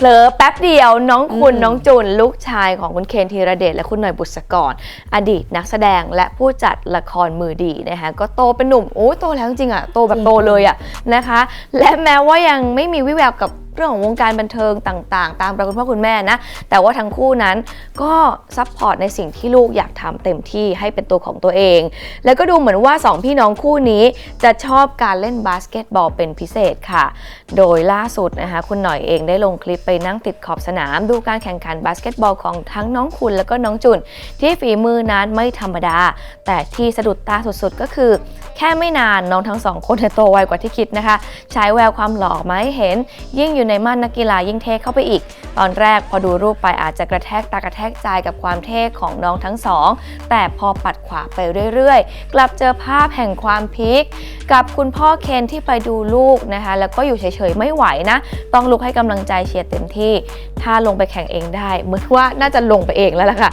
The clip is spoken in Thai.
เผลอแป๊บเดียวน้องคุณอืมน้องจุนลูกชายของคุณเคนธีรเดชและคุณหน่อยบุษกร อดีตนักแสดงและผู้จัดละครมือดีนะคะก็โตเป็นหนุ่มโอ้ยโตแล้วจริงๆอะโตแบบโตเลยอะนะคะ และแม้ว่ายังไม่มีวิแววกับเรื่องของวงการบันเทิงต่างๆ ตามประคุณพ่อคุณแม่นะ แต่ว่าทั้งคู่นั้นก็ซัพพอร์ตในสิ่งที่ลูกอยากทำเต็มที่ให้เป็นตัวของตัวเอง แล้วก็ดูเหมือนว่า 2 พี่น้องคู่นี้จะชอบการเล่นบาสเกตบอลเป็นพิเศษค่ะ โดยล่าสุดนะคะคุณหน่อยเองได้ลงคลิปไปนั่งติดขอบสนาม ดูการแข่งขันบาสเกตบอลของทั้งน้องคุณแล้วก็น้องจุนที่ฝีมือนั้นไม่ธรรมดา แต่ที่สะดุดตาสุดๆก็คือ แค่ไม่นานน้องทั้งสองคนเนี่ยโตไวกว่าที่คิดนะคะ ใช้แววความหล่อมาให้เห็น ยิ่งอยู่ในม่านนักกีฬายิ่งเท่เข้าไปอีก ตอนแรกพอดูรูปไปอาจจะกระแทกตากระแทกใจกับความเท่ของน้องทั้งสองแต่พอปัดขวาไปเรื่อยๆ กลับเจอภาพแห่งความพีคกับคุณพ่อเคนที่ไปดูลูกนะคะ แล้วก็อยู่เฉยๆไม่ไหวนะ ต้องลุกให้กำลังใจเชียร์เต็มที่ ถ้าลงไปแข่งเองได้เหมือนว่าน่าจะลงไปเองแล้วล่ะค่ะ